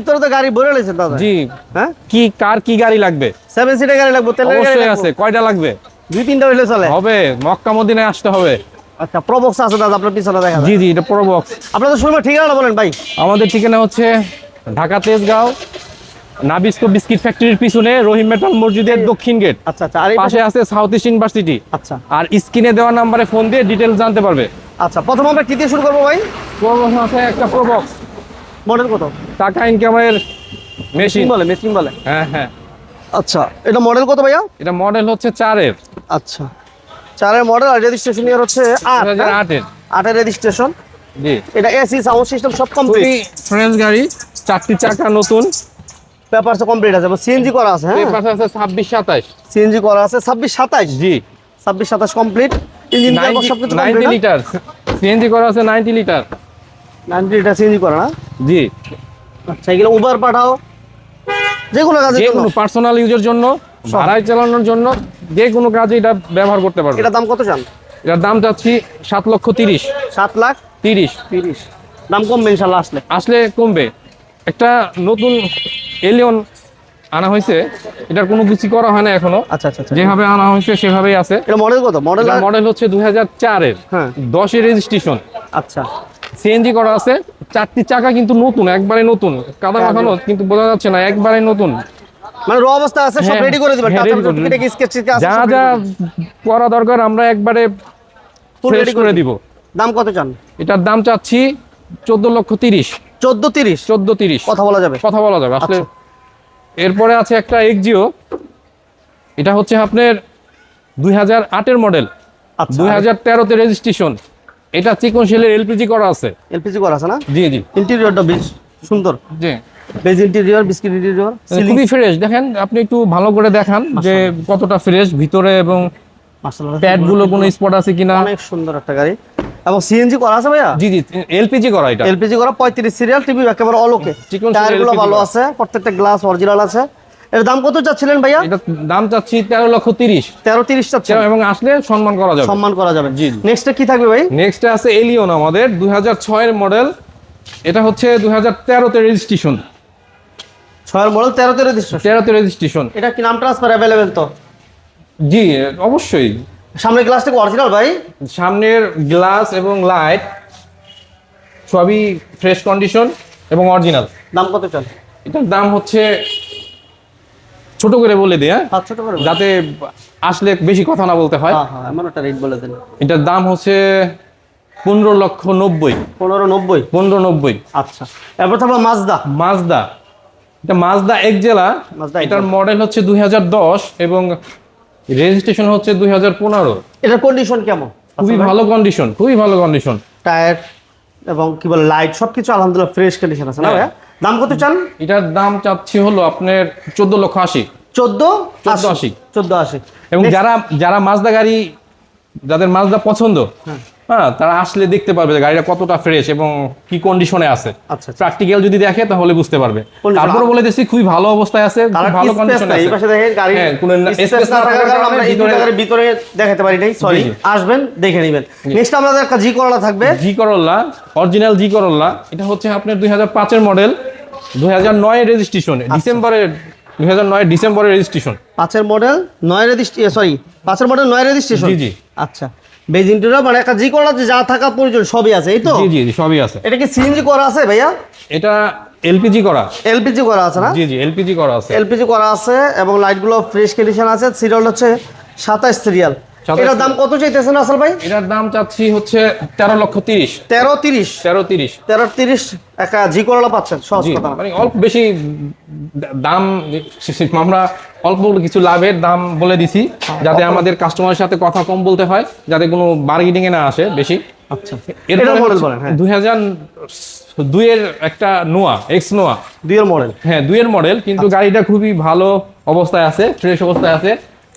ভিতরে তো গাড়ি ভরে লেছেন দাদা। জি। হ্যাঁ? কি কার কি গাড়ি লাগবে? সেভেন সিটার গাড়ি লাগবে তেলের গাড়ি অবশ্যই আছে কয়টা লাগবে? দুই তিনটা হইলে চলে। হবে মক্কা মদিনায় আসতে হবে। আচ্ছা প্রবক্স আছে দাদা আপনার পিছনে দেখা জি জি এটা পুরো বক্স আপনাদের শুরু ঠিকানাটা বলেন ভাই। আমাদের ঠিকানা হচ্ছে ঢাকা তেজগাঁও নাবিস্কো বিস্কিট ফ্যাক্টরির পিছনে রহিম মেটাল মসজিদের দক্ষিণ গেট। আচ্ছা আচ্ছা আর পাশে আছে সাউথ ইস্ট ইউনিভার্সিটি আচ্ছা। আর স্ক্রিনে দেওয়া নাম্বারে ফোন দিয়ে ডিটেলস জানতে পারবে। আচ্ছা প্রথম আমরা কি দিয়ে শুরু করব ভাই? প্রবক্স আছে একটা প্রবক্স মডেল কত? টাকা ইনকামের মেশিন বলে মেশিন বলে। হ্যাঁ হ্যাঁ। আচ্ছা এটা মডেল কত ভাইয়া? এটা মডেল হচ্ছে চারের। আচ্ছা। চারের মডেল আর রেজিস্ট্রেশন ইয়ার হচ্ছে আট হ্যাঁ? আটের। আটের রেজিস্ট্রেশন জি। এটা এসি সাউন্ড সিস্টেম সব কমপ্লিট ফ্রেশ গাড়ি চারটি চাকা নতুন। পেপারস কমপ্লিট আছে সিএনজি করা আছে হ্যাঁ? পেপার আছে ছাব্বিশ সাতাশ সিএনজি করা আছে ছাব্বিশ সাতাইশ? জি। ছাব্বিশ সাতাশ কমপ্লিট ইঞ্জিন সব কিছু নাইনটি কমপ্লিট লিটার সিএনজি করা আছে ninety litre ninety litre CNG করা না? জি। আচ্ছা এগুলো উবার পাঠাও। যে কোনো কাজের যে কোনো পার্সোনাল ইউজের জন্য ভাড়ায় চালানোর জন্য যে কোনো কাজে এটা ব্যবহার করতে পারবে। এটার দাম কত চান? এটার দাম চাচ্ছি সাত লক্ষ তিরিশ। সাত লাখ তিরিশ। তিরিশ। দাম কমবে ইনশাল্লাহ আসলে। আসলে কমবে। একটা নতুন এলিয়ন আনা হয়েছে। এটার কোনো কিছু করা হয় না এখনও। আচ্ছা আচ্ছা আচ্ছা। যেভাবে আনা হয়েছে সেভাবেই আছে। এটা মডেল কত? মডেল মডেল হচ্ছে দুই হাজার চারের। হ্যাঁ। দশের রেজিস্ট্রেশন আচ্ছা। সিএনজি করা আছে চারটি চাকা কিন্তু নতুন একবারে নতুন। কাদা মাখানো কিন্তু বোঝা যাচ্ছে না একবারে নতুন। মানে র অবস্থা আছে সব হ্যাঁ, রেডি করে দিবেন হ্যাঁ, করে আছে যা যা করা দরকার আমরা একবারে করে করে দিব। দাম কত চান? এটার দাম চাচ্ছি চোদ্দ লক্ষ তিরিশ। চোদ্দ তিরিশ? চোদ্দ তিরিশ। কথা বলা যাবে। কথা বলা যাবে। আসলে আচ্ছা। এরপরে আছে একটা এক্সিও এটা হচ্ছে আপনার দুই হাজার আটের মডেল আচ্ছা দুই হাজার তেরোতে রেজিস্ট্রেশন এটা চিকন সেলের এলপিজি করা আছে। এলপিজি করা আছে না? জি জি। ইন্টেরিয়রটা বেশ সুন্দর। জি। বেজ ইন্টেরিয়র বিস্কিট ইন্টেরিয়র খুবই ফ্রেশ। দেখেন আপনি একটু ভালো করে দেখান যে কতটা ফ্রেশ ভিতরে এবং প্যাডগুলো কোনো স্পট আছে কিনা। অনেক সুন্দর একটা গাড়ি। এবং সিএনজি করা আছে ভাইয়া? জি জি এলপিজি করা এটা। এলপিজি করা পঁয়ত্রিশ সিরিয়াল টিভি একেবারে অলকে চিকন টায়ারগুলো ভালো আছে প্রত্যেকটা গ্লাস অরিজিনাল আছে। এর দাম কত চাচ্ছিলেন ভাইয়া? এটা দাম চাচ্ছি তেরো লক্ষ তিরিশ। তেরো তিরিশ চাচ্ছেন। এবং আসলে সম্মান করা যাবে। সম্মান করা যাবে। জি, জি। নেক্সটে কি থাকবে ভাই? নেক্সট আছে এলিয়ন আমাদের দুই হাজার ছয়ের মডেল এটা হচ্ছে দুই হাজার তেরোতে রেজিস্ট্রেশন ছয়ের মডেল তেরোতে রেজিস্ট্রেশন তেরোতে রেজিস্ট্রেশন এটা কি নাম ট্রান্সফার অ্যাভেলেবেল তো? জি অবশ্যই। সামনের গ্লাসটা অরিজিনাল ভাই? সামনের গ্লাস এবং লাইট সবই ফ্রেশ কন্ডিশন এবং অরিজিনাল দাম কত চান? এটার দাম হচ্ছে ছোট করে বলে দিই হ্যাঁ? ছোট করে যাতে আসলে বেশি কথা না বলতে হয়। হ্যাঁ হ্যাঁ এমন একটা রেট বলে দেন। এটার দাম হচ্ছে পনেরো লক্ষ নব্বই। পনেরো নব্বই? পনেরো নব্বই। আচ্ছা। এরপর থাকবে মাজদা মাজদা এটা মাজদা এক জেলা। এটার মডেল হচ্ছে দুই হাজার দশ এবং রেজিস্ট্রেশন হচ্ছে দুই হাজার পনেরো। এটার কন্ডিশন কেমন? খুবই ভালো কন্ডিশন খুবই ভালো কন্ডিশন টায়ার এবং কি বলে লাইট সবকিছু আলহামদুলিল্লাহ ফ্রেশ কন্ডিশন আছে না হ্যাঁ। ভাইয়া? দাম কত চান? এটার দাম চাচ্ছি হলো আপনার চোদ্দ লক্ষ আশি। চোদ্দ? চোদ্দ আশি। চোদ্দ আশি। এবং যারা যারা মাছদা গাড়ি যাদের মাছদা পছন্দ হ্যাঁ তারা আসলে দেখতে পারবে যে গাড়িটা কতটা ফ্রেশ এবং কি কন্ডিশনে আছে। আচ্ছা আচ্ছা। প্র্যাকটিক্যাল যদি দেখে তাহলে বুঝতে পারবে। তারপরে বলে দিচ্ছি খুবই ভালো অবস্থায় আছে ভালো কন্ডিশনে নাই? এই আছে। পাশে দেখেন গাড়ি হ্যাঁ, কোনো স্পেস না থাকার কারণে আমরা এই ভিতরে- ভিতরে দেখাতে পারি নাই। সরি আসবেন দেখে নেবেন। নেক্সট আমাদের একটা জি করলা থাকবে। জি করল্লা অরিজিনাল জি করল্লা এটা হচ্ছে আপনার দুই হাজার পাঁচের মডেল দুই হাজার নয় রেজিস্ট্রেশন আচ্ছা। ডিসেম্বরের দুই হাজার নয় ডিসেম্বরের রেজিস্ট্রেশন পাঁচের মডেল নয় রেজিস্ট্রেশন সরি পাঁচের মডেল নয় রেজিস্ট্রেশন জি, জি। আচ্ছা। বেজ ইন্টেরিয়র মানে একটা জি করলা যা থাকা প্রয়োজন সবই আছে এই তো? জি জি জি সবই আছে। এটা কি সিএনজি করা আছে ভাইয়া? এটা এলপিজি করা। এলপিজি করা আছে না? জি জি এলপিজি করা আছে। এলপিজি করা আছে এবং লাইটগুলো ফ্রেশ কন্ডিশন আছে। সিরিয়াল হচ্ছে সাতাশ সিরিয়াল। এটার দাম কত চাইতেছেন আসল ভাই? এটার দাম চাচ্ছি হচ্ছে তেরো লক্ষ তিরিশ। তেরো তিরিশ। তেরো তিরিশ। তেরো তিরিশ একটা জি করলা পাচ্ছেন সহজ কথা। মানে অল্প বেশি দাম আমরা অল্প কিছু লাভের দাম বলে দিছি যাতে আমাদের কাস্টমারের সাথে কথা কম বলতে হয় যাতে কোনো বার্গেনিং এ না আসে বেশি। আচ্ছা। এটার মডেল বলেন হ্যাঁ। দুই হাজার দুইয়ের একটা নোয়া এক্স নোয়া। দুইয়ের মডেল হ্যাঁ দুইয়ের মডেল কিন্তু আচ্ছা। গাড়িটা খুবই ভালো অবস্থায় আছে ফ্রেশ অবস্থায় আছে।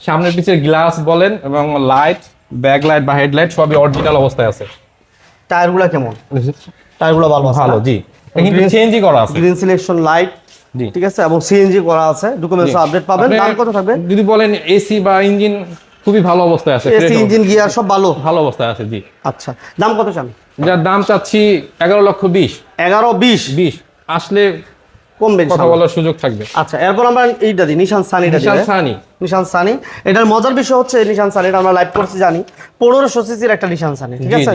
সামনের পিছের গ্লাস বলেন এবং লাইট ব্যাক লাইট বা হেডলাইট সবই অরিজিনাল অবস্থায় আছে। টায়ারগুলো কেমন? টায়ারগুলো ভালো ভালো জি। কিন্তু চেঞ্জই করা আছে। গ্রিন সিলেকশন লাইট ঠিক আছে? এবং সিএনজি করা আছে। ডকুমেন্টস আপডেট পাবেন। দাম কত থাকবে? যদি বলেন এসি বা ইঞ্জিন খুবই ভালো অবস্থায় আছে। এসি ইঞ্জিন গিয়ার সব ভালো। ভালো অবস্থায় আছে জি। আচ্ছা। দাম কত চান? যার দাম চাচ্ছি এগারো লক্ষ বিশ। এগারো বিশ? বিশ। আসলে কমবে কথা বলার সুযোগ থাকবে। আচ্ছা এরপর আমরা এইটা দিই। নিশান সানিটা নিশান সানি নিশান সানি এটার মজার বিষয় হচ্ছে নিশান সানি এটা আমরা লাইভ করছি জানি। পনেরোশো সিসির একটা নিশান সানি ঠিক আছে?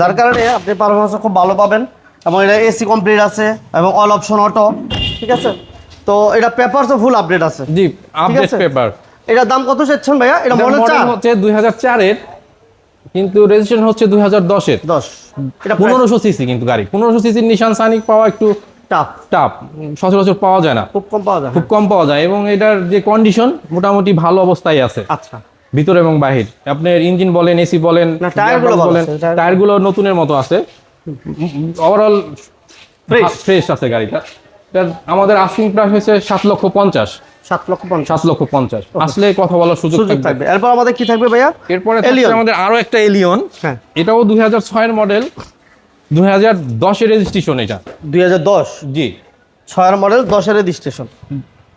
যার কারণে আপনি পারফরমেন্স খুব ভালো পাবেন। এবং এটা এসি কমপ্লিট আছে এবং অল অপশন অটো ঠিক আছে? তো এটা পেপারসও ফুল আপডেট আছে। জি আপডেট পেপার এটার দাম কত চাচ্ছেন ভাইয়া? এটা মডেল চার? হচ্ছে দুই হাজার চারের কিন্তু রেজিস্ট্রেশন হচ্ছে দুই হাজার দশের। দশ। এটা পনেরোশো সিসি কিন্তু গাড়ি। পনেরোশো সিসির নিশান সানিক পাওয়া একটু টাফ টাফ সচরাচর পাওয়া যায় না। খুব কম পাওয়া যায়। খুব কম পাওয়া যায় এবং এটার যে কন্ডিশন মোটামুটি ভালো অবস্থায় আছে। আচ্ছা। ভিতর এবং বাহির। আপনার ইঞ্জিন বলেন এসি বলেন না, টায়ারগুলো বলেন। টায়ারগুলো নতুনের মতো আছে। ওভারঅল ফ্রেশ ফ্রেশ আছে গাড়িটা। আমাদের আস্কিং প্রাইস হয়েছে সাত লক্ষ পঞ্চাশ। সাত লক্ষ পঞ্চাশ। সাত লক্ষ পঞ্চাশ। আসলে কথা বলার সুযোগ থাকবে। এরপর আমাদের কি থাকবে ভাইয়া? এরপরে আমাদের আরও একটা এলিয়ন হ্যাঁ। এটাও দুই হাজার ছয়ের মডেল দুই হাজার দশের রেজিস্ট্রেশন এটা। দুই হাজার দশ? জি। ছয়ের মডেল দশের রেজিস্ট্রেশন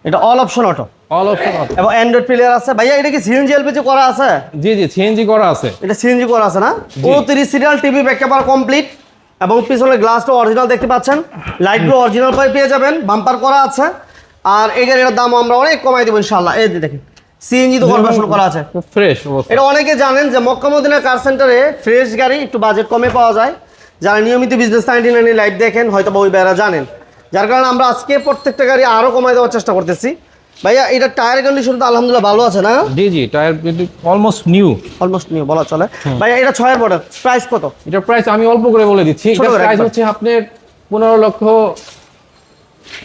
এটা all option auto all option এবং অ্যান্ড্রয়েড প্লেয়ার আছে। ভাইয়া এটা কি সিএনজি এলপিজি করা আছে? জি জি সিএনজি করা আছে। এটা সিএনজি করা আছে না? উনত্রিশ সিরিয়াল টিভি ব্যাকআপার কমপ্লিট এবং পিছনে গ্লাসটা অরিজিনাল দেখতে পাচ্ছেন। লাইটগুলো অরিজিনাল পাই পেয়ে যাবেন বাম্পার করা আছে। আর এই গাড়িটার দাম আমরা অনেক কমাই দেবো ইনশাল্লাহ এই দেখেন সিএনজি তো কনভার্সন করা আছে। ফ্রেশ এটা অনেকে জানেন যে মক্কা মদিনা কার সেন্টারে ফ্রেশ গাড়ি একটু বাজেট কমে পাওয়া যায়। যারা নিয়মিত বিজনেস নাইনটি নাইন লাইট দেখেন হয়তো বা ওই বেড়া জানেন। যার কারণে আমরা আজকে প্রত্যেকটা গাড়ি আরও কমাই দেওয়ার চেষ্টা করতেছি। ভাইয়া এটা টায়ার কন্ডিশন তো আলহামদুলিল্লাহ ভালো আছে না? জি জি টায়ার কিন্তু অলমোস্ট নিউ অলমোস্ট নিউ বলা চলে। ভাইয়া এটা ছয়ের মডেল প্রাইস কত? এটার প্রাইস আমি অল্প করে বলে দিচ্ছি। করে প্রাইস হচ্ছে আপনার পনেরো লক্ষ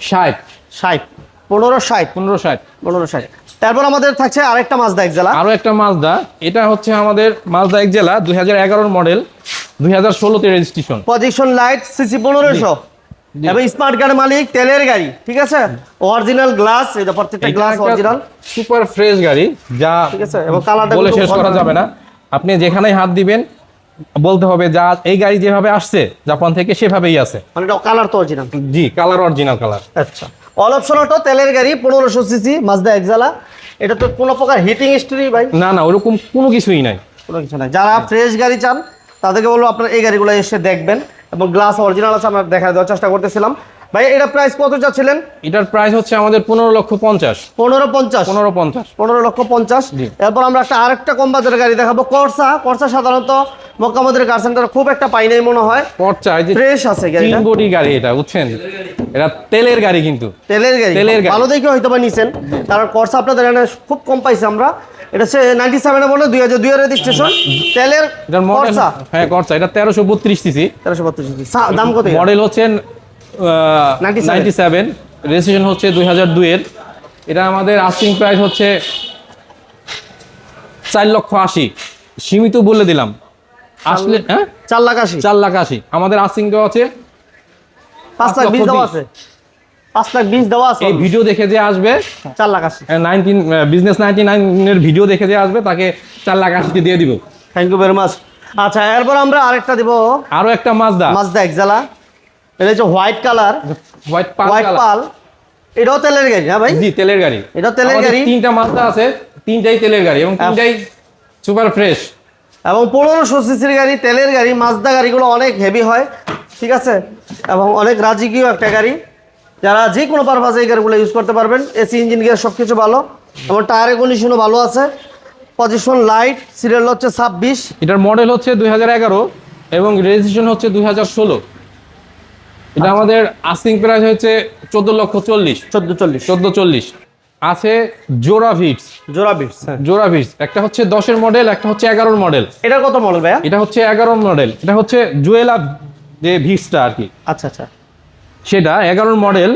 ষাট। ষাট। পনেরো ষাট। পনেরো ষাট। পনেরো ষাট। তারপর আমাদের থাকছে আরেকটা মাজদা এক জেলা আরও একটা মাজদা এটা হচ্ছে আমাদের মাজদা এক জেলা দুই হাজার এগারোর মডেল দুই হাজার ষোলোতে রেজিস্ট্রেশন পজিশন লাইট সিসি পনেরোশো। জি। এবং স্মার্ট গাড়ির মালিক তেলের গাড়ি ঠিক আছে? অরিজিনাল গ্লাস এটা প্রত্যেকটা গ্লাস অরিজিনাল সুপার ফ্রেশ গাড়ি যা ঠিক আছে? এবং কালারটা বলে শেষ করা যাবে না। আপনি যেখানেই হাত দিবেন বলতে হবে যা এই গাড়ি যেভাবে আসছে জাপান থেকে সেভাবেই আছে। মানে এটা কালার তো অরিজিনাল জি কালার অরিজিনাল কালার আচ্ছা। অল অপশন অটো তেলের গাড়ি পনেরোশো সিসি মাজদা এক জেলা এটা তো কোনো প্রকার হিটিং হিস্ট্রি ভাই। না না ওরকম কোনো কিছুই নাই। কোনো কিছু নাই। যারা ফ্রেশ গাড়ি চান তাদেরকে বলব আপনার এই গাড়িগুলো এসে দেখবেন। এবং গ্লাস অরিজিনাল আছে আমরা দেখা দেওয়ার চেষ্টা করতেছিলাম। ভাই এটা প্রাইস কত চাচ্ছিলেন? এটার প্রাইস হচ্ছে আমাদের পনেরো লক্ষ পঞ্চাশ। পনেরো পঞ্চাশ। পনেরো পঞ্চাশ। পনেরো লক্ষ পঞ্চাশ। এরপর আমরা একটা আরেকটা কম বাজারের গাড়ি দেখাবো কর্সা কর্সা সাধারণত মক্কামদের কার সেন্টার খুব একটা পাই নাই মনে হয়। যে ফ্রেশ আছে তিন বডি গাড়ি এটা বুঝছেন? এটা তেলের গাড়ি কিন্তু। তেলের গাড়ি। তেলের গাড়ি। ভালো দেখে হয়তো বা নিছেন। কারণ কর্সা আপনাদের এখানে খুব কম পাইছি আমরা। এটা হচ্ছে নাইনটি সেভেনে বলে দুই হাজার দুই রেজিস্ট্রেশন তেলের কর্সা হ্যাঁ করছা এটা তেরোশো বত্রিশ সিসি। তেরোশো বত্রিশ দাম কত মডেল হচ্ছে 97 রেজিস্ট্রেশন হচ্ছে দুই হাজার দুইয়ের এটা আমাদের আস্কিং প্রাইস হচ্ছে চার লক্ষ আশি। সীমিত বলে দিলাম। আসলে হ্যাঁ? চার লাখ আশি। চার লাখ আশি। আমাদের আস্কিং দেওয়া আছে পাঁচ পাঁচ লাখ বিশ লক্ষ দেওয়া আছে। পাঁচ লাখ বিশ দেওয়া আছে। এই ভিডিও দেখে যে আসবে চার লাখ আশি। নাইনটিন বিজনেস নাইনটি নাইনের ভিডিও দেখে যে আসবে তাকে চার লাখ আশিতে দিয়ে দিব। থ্যাংক ইউ ভেরি মাচ আচ্ছা এরপর আমরা আরেকটা দিব। আরও একটা মাজদা মাজদা একজালা এটা হচ্ছে white colour white pearl white pearl এটাও তেলের গাড়ি হ্যাঁ ভাই? জি তেলের গাড়ি। এটাও তেলের গাড়ি? তিনটা মাজদা আছে তিনটাই তেলের গাড়ি এবং তিনটাই সুপার ফ্রেশ এবং পনেরোশো সিসির গাড়ি তেলের গাড়ি মাজদা গাড়িগুলো অনেক হেভি হয় ঠিক আছে? এবং অনেক রাজকীয় একটা গাড়ি। যারা যে কোনো পারপাসে এই গাড়িগুলো ইউজ করতে পারবেন। এসি ইঞ্জিন গিয়ার সব কিছু ভালো এবং টায়ারের কন্ডিশনও ভালো আছে। পজিশন লাইট সিরিয়াল হচ্ছে ছাব্বিশ। এটার মডেল হচ্ছে দু হাজার এগারো এবং রেজিস্ট্রেশন হচ্ছে দু হাজার ষোলো। এটা আমাদের আস্কিং প্রাইস হচ্ছে চোদ্দ লক্ষ চল্লিশ। চোদ্দ চল্লিশ। চোদ্দ চল্লিশ। আছে জোড়া ভিটস জোড়া ভিটস হ্যাঁ। জোড়া ভিটস একটা হচ্ছে দশের মডেল একটা হচ্ছে এগারোর মডেল এটার কত মডেল ভাইয়া? এটা হচ্ছে এগারোর মডেল এটা হচ্ছে জুয়েলা যে ভিটসটা আর কি। আচ্ছা আচ্ছা। সেটা এগারোর মডেল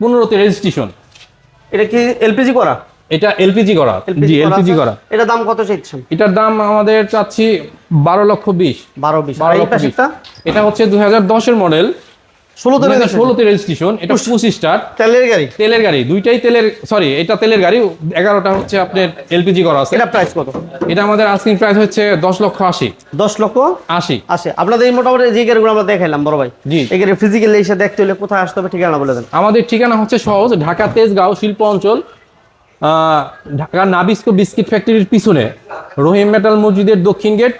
পনেরোতে রেজিস্ট্রেশন এটা কি এলপিজি করা? এটা এলপিজি করা। জি এলপিজি করা। এটা দাম কত চাইছেন? এটার দাম আমাদের চাচ্ছি বারো লক্ষ বিশ। বারো বিশ। এটা হচ্ছে দুই হাজার দশের মডেল। ষোলোতে রেজিস্ট্রেশন এটা পঁচিশ স্টার তেলের গাড়ি। তেলের গাড়ি দুইটাই তেলের সরি এটা তেলের গাড়ি এগারোটা হচ্ছে আপনার এলপিজি করা আছে। এটা প্রাইস কত? এটা আমাদের আস্কিং প্রাইস হচ্ছে দশ লক্ষ আশি। দশ লক্ষ আশি। আসে আপনাদের এই মোটামুটি যে গাড়িগুলো আমরা দেখাইলাম বড় ভাই জি। এই গাড়ি ফিজিক্যালি এসে দেখতে হলে কোথায় আসতে হবে ঠিকানা বলে দেন। আমাদের ঠিকানা হচ্ছে সহজ ঢাকা তেজগাঁও শিল্প অঞ্চল ঢাকা নাবিস্কো বিস্কিট ফ্যাক্টরির পিছনে। রহিম মেটাল মসজিদের দক্ষিণ গেট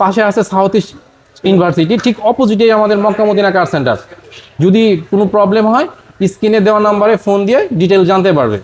পাশে আছে সাউথ ইস্ট ইউনিভার্সিটি ঠিক অপোজিটেই আমাদের মক্কা মদিনা কার সেন্টার যদি কোনো প্রবলেম হয় স্ক্রিনে দেওয়া নাম্বারে ফোন দিয়ে ডিটেল জানতে পারবে।